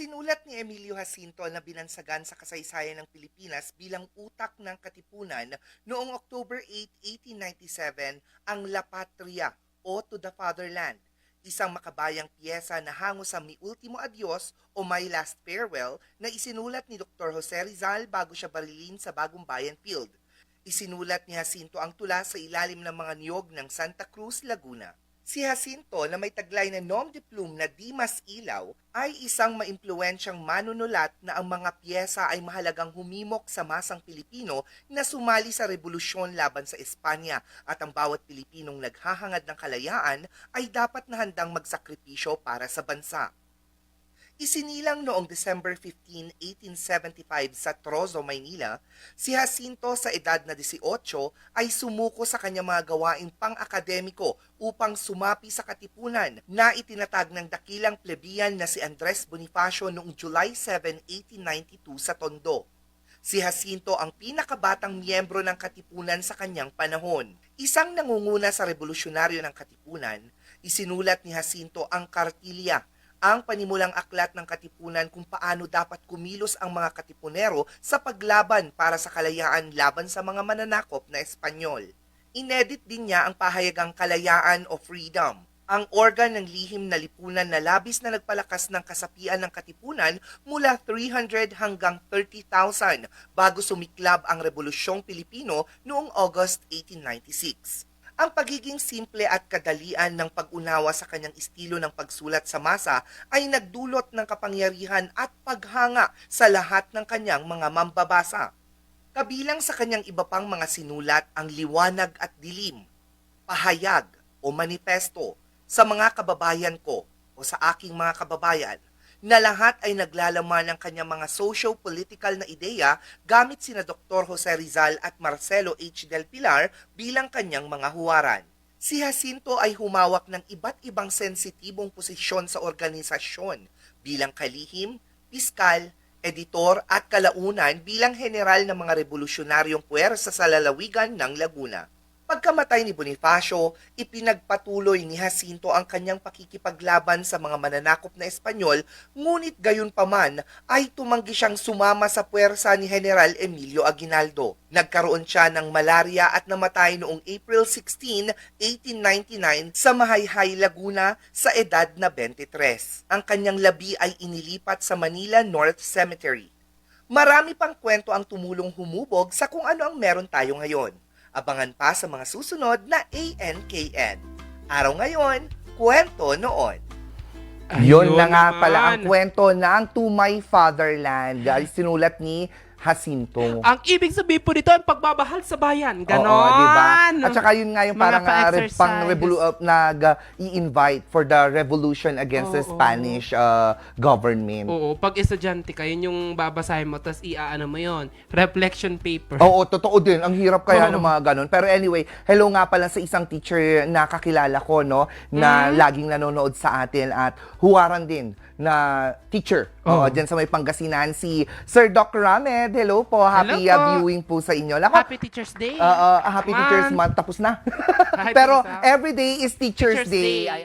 Isinulat ni Emilio Jacinto na binansagan sa kasaysayan ng Pilipinas bilang utak ng katipunan noong October 8, 1897 ang La Patria o To the Fatherland, isang makabayang piyesa na hango sa Mi Ultimo Adios o My Last Farewell na isinulat ni Dr. Jose Rizal bago siya barilin sa Bagong Bayan Field. Isinulat ni Jacinto ang tula sa ilalim ng mga niyog ng Santa Cruz, Laguna. Si Jacinto na may taglay na nom de plume na Di Mas Ilaw ay isang maimpluwensyang manunulat na ang mga piyesa ay mahalagang humimok sa masang Pilipino na sumali sa revolusyon laban sa Espanya at ang bawat Pilipinong naghahangad ng kalayaan ay dapat na handang magsakripisyo para sa bansa. Isinilang noong December 15, 1875 sa Trozo, Maynila, si Jacinto sa edad na 18 ay sumuko sa kanyang mga gawaing pang-akademiko upang sumapi sa katipunan na itinatag ng dakilang plebian na si Andres Bonifacio noong July 7, 1892 sa Tondo. Si Jacinto ang pinakabatang miyembro ng Katipunan sa kanyang panahon. Isang nangunguna sa revolusyonaryo ng Katipunan, isinulat ni Jacinto ang Kartilya, ang panimulang aklat ng Katipunan kung paano dapat kumilos ang mga Katipunero sa paglaban para sa kalayaan laban sa mga mananakop na Espanyol. Inedit din niya ang pahayagang kalayaan o freedom, ang organ ng lihim na lipunan na labis na nagpalakas ng kasapian ng Katipunan mula 300 hanggang 30,000 bago sumiklab ang Rebolusyong Pilipino noong August 1896. Ang pagiging simple at kadalian ng pag-unawa sa kanyang estilo ng pagsulat sa masa ay nagdulot ng kapangyarihan at paghanga sa lahat ng kanyang mga mambabasa. Kabilang sa kanyang iba pang mga sinulat ang liwanag at dilim, pahayag o manifesto sa mga kababayan ko o sa aking mga kababayan na lahat ay naglalaman ng kanyang mga socio-political na ideya gamit sina Dr. Jose Rizal at Marcelo H. Del Pilar bilang kanyang mga huwaran. Si Jacinto ay humawak ng iba't ibang sensitibong posisyon sa organisasyon bilang kalihim, piskal, editor at kalaunan bilang general ng mga revolusyonaryong puwersa sa lalawigan ng Laguna. Pagkamatay ni Bonifacio, ipinagpatuloy ni Jacinto ang kanyang pakikipaglaban sa mga mananakop na Espanyol, ngunit gayon paman ay tumanggi siyang sumama sa puwersa ni General Emilio Aguinaldo. Nagkaroon siya ng malaria at namatay noong April 16, 1899 sa Mahayhay, Laguna sa edad na 23. Ang kanyang labi ay inilipat sa Manila North Cemetery. Marami pang kwento ang tumulong humubog sa kung ano ang meron tayo ngayon. Abangan pa sa mga susunod na ANKN. Araw ngayon, kwento noon. Yun na nga naman. pala ang kwento ng To My Fatherland. Ay, sinulat ni Jacinto. Ang ibig sabihin po nito, ang pagmamahal sa bayan. Ganon. Oo, di ba? At saka yun nga yung Mga parang uh, re- pang revolu- uh, nag uh, i-invite for the revolution against the Oo. Spanish uh, government. Oo, pag estudyante ka, yun yung babasahin mo, tapos iaano mo yun. Reflection paper. Oo, totoo din. Ang hirap kaya Oo. ng mga ganun. Pero anyway, hello nga pala sa isang teacher na kakilala ko, no, na Mm-hmm. laging nanonood sa atin at huwaran din na teacher. Oo, Oo. dyan sa may Pangasinan, si Sir Doc Ramed. Hello po. Happy Hello uh, po. viewing po sa inyo. Lako, Happy Teacher's Day. uh, uh, happy Come Teacher's on. Month. Tapos na. Pero every day is Teacher's, Teacher's Day. Day.